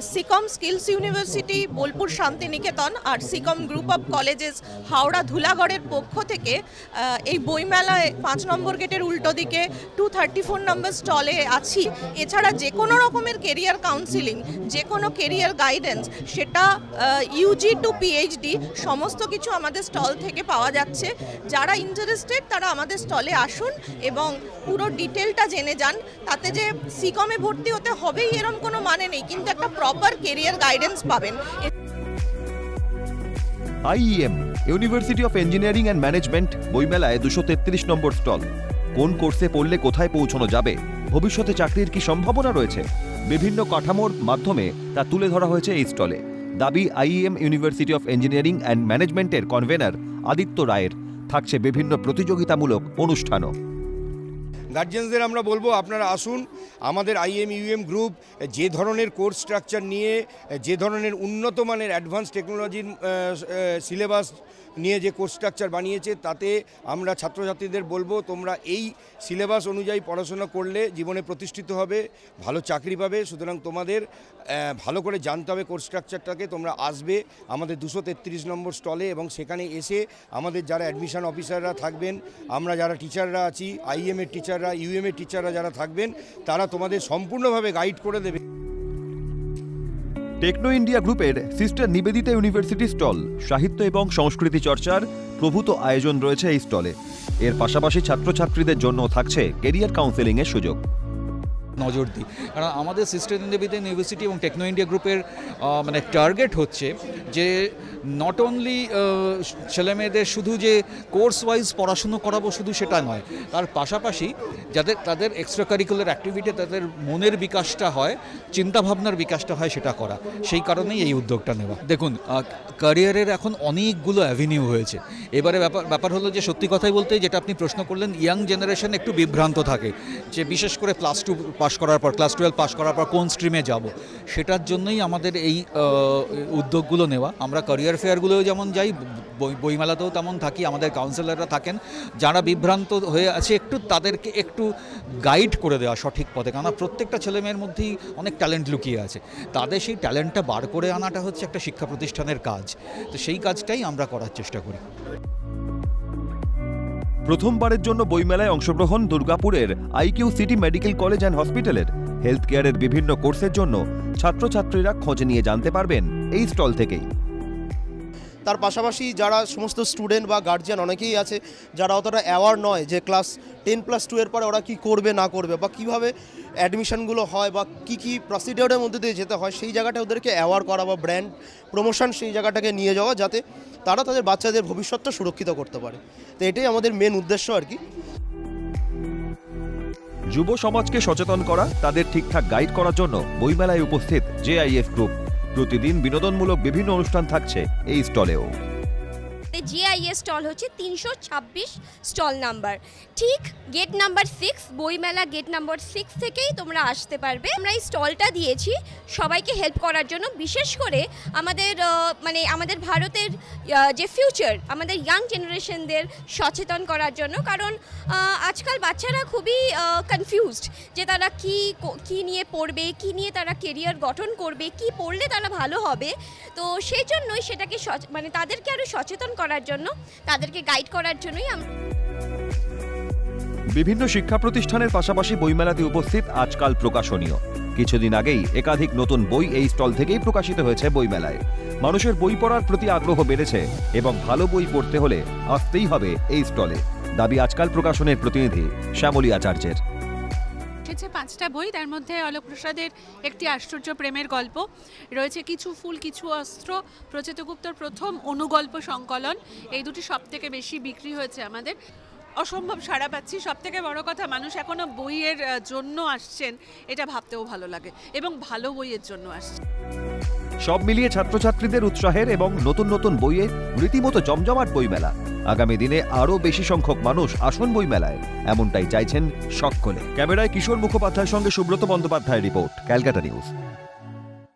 Seacom skills university, Bolpur Shantiniketan R Seacom group of colleges Howrah ধুলাগড়ের পক্ষ থেকে এই বইমেলায় পাঁচ নম্বর গেটের উল্টো দিকে টু থার্টি ফোর নম্বর স্টলে আছি। এছাড়া যে কোনো রকমের কেরিয়ার কাউন্সিলিং যে কোনো কেরিয়ার গাইডেন্স সেটা ইউজি টু পিএইচডি সমস্ত কিছু আমাদের স্টল থেকে পাওয়া যাচ্ছে। যারা ইন্টারেস্টেড তারা আমাদের স্টলে আসুন এবং পুরো ডিটেলটা জেনে যান। তাতে যে সিকমে ভর্তি হতে হবেই, এরম কোনো মানে নেই। কিন্তু একটা প্রপার কেরিয়ার গাইডেন্স পাবেন। IEM university of engineering and management বইমেলায় দুশো তেত্রিশ নম্বর স্টল। কোন কোর্সে পড়লে কোথায় পৌঁছানো যাবে? ভবিষ্যতে চাকরির কি সম্ভাবনা রয়েছে? বিভিন্ন কাঠামোর মাধ্যমে তা তুলে ধরা হয়েছে এই স্টলে। দাবি IEM university of engineering and ম্যানেজমেন্টের কনভেনার আদিত্য রায়ের। থাকছে বিভিন্ন প্রতিযোগিতামূলক অনুষ্ঠানও। গার্জেন্সদের আমরা বলব, আপনারা আসুন, আমাদের আইএম ইউএম গ্রুপ, যে ধরনের কোর্স স্ট্রাকচার নিয়ে, যে ধরনের উন্নত মানের অ্যাডভান্স টেকনোলজির সিলেবাস নিয়ে যে কোর্স স্ট্রাকচার বানিয়েছে, তাতে আমরা ছাত্রছাত্রীদের বলব, তোমরা এই সিলেবাস অনুযায়ী পড়াশোনা করলে জীবনে প্রতিষ্ঠিত হবে, ভালো চাকরি পাবে, সুতরাং তোমাদের ভালো করে জানতে হবে কোর্স স্ট্রাকচারটাকে, তোমরা আসবে আমাদের দুশো তেত্রিশ নম্বর স্টলে এবং সেখানে এসে আমাদের যারা অ্যাডমিশন অফিসাররা থাকবেন, আমরা যারা টিচাররা আছি আইএম এর টিচাররা ইউএম এর টিচাররা যারা থাকবেন, তারা তোমাদের সম্পূর্ণভাবে গাইড করে দেবে। টেকনো ইন্ডিয়া গ্রুপের সিস্টার নিবেদিতা ইউনিভার্সিটি স্টল, সাহিত্য এবং সংস্কৃতি চর্চার প্রভূত আয়োজন রয়েছে এই স্টলে। এর পাশাপাশি ছাত্রছাত্রীদের জন্য থাকছে কেরিয়ার কাউন্সেলিংয়ের সুযোগ। নজর দিই। কারণ আমাদের সিস্টার ইন্ডিয়া ইউনিভার্সিটি এবং টেকনো ইন্ডিয়া গ্রুপের মানে টার্গেট হচ্ছে যে নট অনলি ছেলেমেয়েদের শুধু যে কোর্স ওয়াইজ পড়াশুনো করাবো শুধু সেটা নয়, তার পাশাপাশি যাদের, তাদের এক্সট্রা কারিকুলার অ্যাক্টিভিটি তাদের মনের বিকাশটা হয়, চিন্তাভাবনার বিকাশটা হয় সেটা করা। সেই কারণেই এই উদ্যোগটা নেওয়া। দেখুন ক্যারিয়ারের এখন অনেকগুলো অ্যাভিনিউ হয়েছে। এবারে ব্যাপার ব্যাপার হলো যে সত্যি কথাই বলতে যেটা আপনি প্রশ্ন করলেন ইয়াং জেনারেশন একটু বিভ্রান্ত থাকে। যে বিশেষ করে প্লাস টু পাস করার পর ক্লাস টুয়েলভ পাশ করার পর কোন স্ট্রিমে যাব? সেটার জন্যই আমাদের এই উদ্যোগগুলো নেওয়া। আমরা ক্যারিয়ার ফেয়ারগুলোও যেমন যাই, বই, বইমেলাতেও তেমন থাকি, আমাদের কাউন্সিলররা থাকেন। যারা বিভ্রান্ত হয়ে আছে, একটু তাদেরকে একটু গাইড করে দেওয়া সঠিক পথে। কেননা প্রত্যেকটা ছেলেমেয়ের মধ্যেই অনেক ট্যালেন্ট লুকিয়ে আছে। তাদের সেই ট্যালেন্টটা বার করে আনাটা হচ্ছে একটা শিক্ষা প্রতিষ্ঠানের কাজ। তো সেই কাজটাই আমরা করার চেষ্টা করি। প্রথমবারের জন্য বইমেলায় অংশগ্রহণ দুর্গাপুরের IQ city medical college and হসপিটালের। হেলথ কেয়ারের বিভিন্ন কোর্সের জন্য ছাত্রছাত্রীরা খোঁজ নিয়ে জানতে পারবেন এই স্টল থেকেই। তার পাশাপাশি যারা সমস্ত স্টুডেন্ট বা গার্জিয়ান অনেকেই আছে, যারা অতটা অ্যাওয়ার নয় যে ক্লাস টেন প্লাস টু এর পরে ওরা কি করবে, না করবে বা কীভাবে অ্যাডমিশনগুলো হয় বা কি কি প্রসিডিওরের মধ্যে দিয়ে যেতে হয়, সেই জায়গাটা ওদেরকে অ্যাওয়ার করা বা ব্র্যান্ড প্রমোশন সেই জায়গাটাকে নিয়ে যাওয়া যাতে তারা তাদের বাচ্চাদের ভবিষ্যৎটা সুরক্ষিত করতে পারে। তো এটাই আমাদের মেন উদ্দেশ্য আর কি। যুব সমাজকে সচেতন করা, তাদের ঠিকঠাক গাইড করার জন্য বইমেলায় উপস্থিত জেআইএফ গ্রুপ প্রতিদিন বিনোদনমূলক বিভিন্ন অনুষ্ঠান থাকছে এই স্টলেও। জিআইএস স্টল হচ্ছে তিনশো ছাব্বিশ স্টল নাম্বার। ঠিক গেট নাম্বার সিক্স বইমেলা গেট নাম্বার সিক্স থেকেই তোমরা আসতে পারবে। আমরা এই স্টলটা দিয়েছি সবাইকে হেল্প করার জন্য, বিশেষ করে আমাদের মানে আমাদের ভারতের যে ফিউচার আমাদের ইয়াং জেনারেশনদের সচেতন করার জন্য। কারণ আজকাল বাচ্চারা খুবই কনফিউজড যে তারা কি কো- নিয়ে পড়বে, কি নিয়ে তারা কেরিয়ার গঠন করবে, কি পড়লে তারা ভালো হবে। তো সেই জন্যই সেটাকে মানে তাদেরকে আরও সচেতন করার জন্য, তাদেরকে গাইড করার জন্যই আমরা বিভিন্ন শিক্ষা প্রতিষ্ঠানের পাশাপাশি বইমেলাতে উপস্থিত আজকাল প্রকাশনীয়। কিছুদিন আগেই একাধিক নতুন বই এই স্টল থেকেই প্রকাশিত হয়েছে বইমেলায়। মানুষের বই পড়ার প্রতি আগ্রহ বেড়েছে এবং ভালো বই পড়তে হলে আসতেই হবে এই স্টলে। দাবি আজকাল প্রকাশনের প্রতিনিধি শ্যামলী আচার্যের। এসেছে পাঁচটা বই, তার মধ্যে অলোকপ্রসাদের একটি আশ্চর্য প্রেমের গল্প। রয়েছে কিছু ফুল, কিছু অস্ত্র, প্রচেতগুপ্তর প্রথম অনুগল্প সংকলন। এই দুটি সব থেকে বেশি বিক্রি হয়েছে আমাদের। অসম্ভব সাড়া পাচ্ছি। সব থেকে বড় কথা, মানুষ এখনও বইয়ের জন্য আসছেন, এটা ভাবতেও ভালো লাগে এবং ভালো বইয়ের জন্য আসছে সব মিলিয়ে ছাত্রছাত্রীদের উৎসাহের এবং নতুন নতুন বইয়ে রীতিমতো জমজমাট বইমেলা। আগামী দিনে আরও বেশি সংখ্যক মানুষ আসন বইমেলায়, এমনটাই চাইছেন সকলে। ক্যামেরায় কিশোর মুখোপাধ্যায়ের সঙ্গে সুব্রত বন্দ্যোপাধ্যায়ের রিপোর্ট, ক্যালকাটা নিউজ।